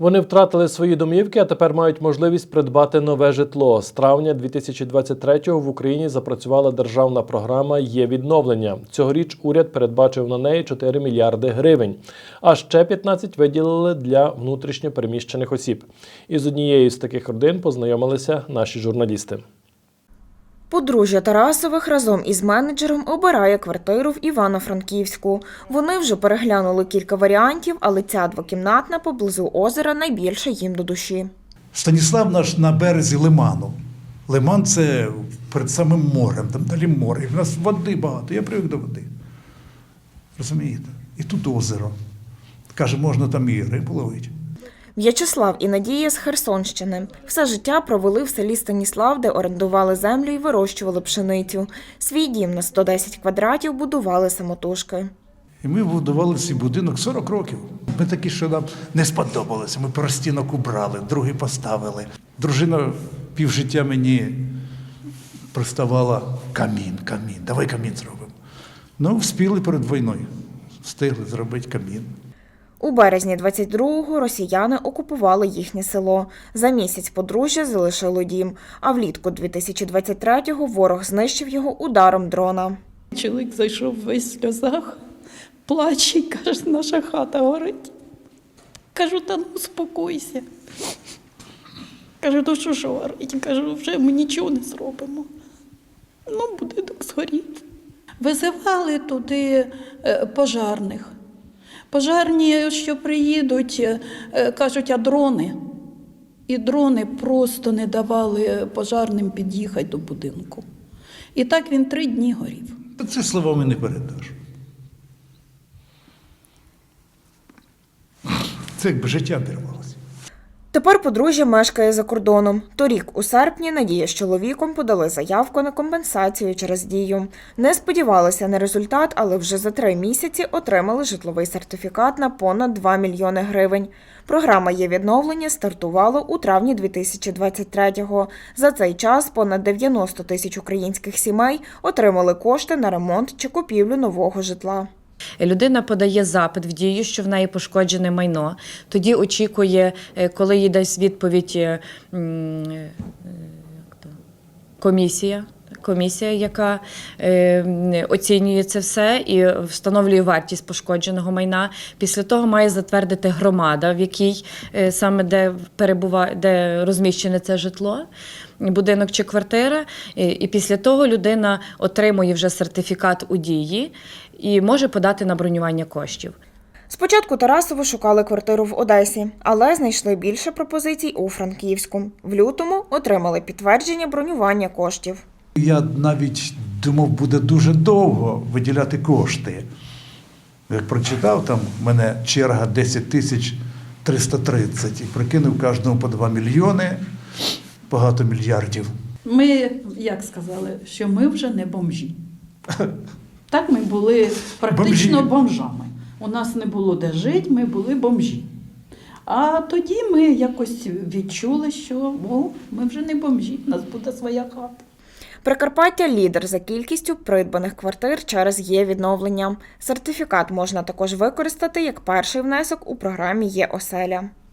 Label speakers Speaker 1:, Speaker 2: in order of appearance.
Speaker 1: Вони втратили свої домівки, а тепер мають можливість придбати нове житло. З травня 2023-го в Україні запрацювала державна програма Є відновлення. Цьогоріч уряд передбачив на неї 4 мільярди гривень. А ще 15 виділили для внутрішньопереміщених осіб. осіб. Із однією з таких родин познайомилися наші журналісти.
Speaker 2: Подружжя Тарасових разом із менеджером обирає квартиру в Івано-Франківську. Вони вже переглянули кілька варіантів, але ця двокімнатна поблизу озера найбільше їм до душі.
Speaker 3: Станіслав наш на березі Лиману. Лиман це перед самим морем, там далі море. І в нас води багато. Я привик до води. Розумієте? І тут озеро. Каже, можна там і рибу ловити.
Speaker 2: В'ячеслав і Надія з Херсонщини. Все життя провели в селі Станіслав, де орендували землю і вирощували пшеницю. Свій дім на 110 квадратів будували самотужки.
Speaker 3: І ми будували цей будинок 40 років. Ми такі, що нам не сподобалося. Ми простінок убрали, другий поставили. Дружина півжиття мені приставала камін, камін. Давай камін зробимо. Ну, вспіли перед війною. Встигли зробити камін.
Speaker 2: У березні 22-го росіяни окупували їхнє село. За місяць подружжя залишило дім, а влітку 2023-го ворог знищив його ударом дрона.
Speaker 4: Чоловік зайшов весь в сльозах, плаче каже, наша хата горить. Кажу, та ну успокойся. Кажу, то що ж горить? Кажу, вже ми нічого не зробимо. Ну, будинок згорів. Визивали туди е, пожарних. Пожарні, що приїдуть, е, кажуть, а дрони. І дрони просто не давали пожарним під'їхати до будинку. І так він три дні горів.
Speaker 3: Це словами не передаш. Це якби життя обірвалося.
Speaker 2: Тепер подружжя мешкає за кордоном. Торік, у серпні, Надія з чоловіком подали заявку на компенсацію через дію. Не сподівалися на результат, але вже за три місяці отримали житловий сертифікат на понад 2 мільйони гривень. Програма є відновлення стартувала у травні 2023-го. За цей час понад 90 тисяч українських сімей отримали кошти на ремонт чи купівлю нового житла.
Speaker 5: Людина подає запит в дію, що в неї пошкоджене майно. Тоді очікує, е, коли їй дасть відповідь е, е, комісія. Комісія, яка е, оцінює це все і встановлює вартість пошкодженого майна. Після того має затвердити громада, в якій е, саме де перебуває, де розміщене це житло, будинок чи квартира. І, після того людина отримує вже сертифікат у дії і може подати на бронювання коштів.
Speaker 2: Спочатку Тарасово шукали квартиру в Одесі, але знайшли більше пропозицій у Франківську. В лютому отримали підтвердження бронювання коштів.
Speaker 3: Я навіть думав, буде дуже довго виділяти кошти. Як прочитав, там в мене черга 10 тисяч 330 і прикинув кожному по 2 мільйони, багато мільярдів.
Speaker 4: Ми, як сказали, що ми вже не бомжі. Так ми були практично
Speaker 3: Бомжі.
Speaker 4: бомжами. У нас не було де жити, ми були бомжі. А тоді ми якось відчули, що о, ми вже не бомжі, у нас буде своя хата.
Speaker 2: Прикарпаття лідер за кількістю придбаних квартир через є відновлення. Сертифікат можна також використати як перший внесок у програмі Є оселя.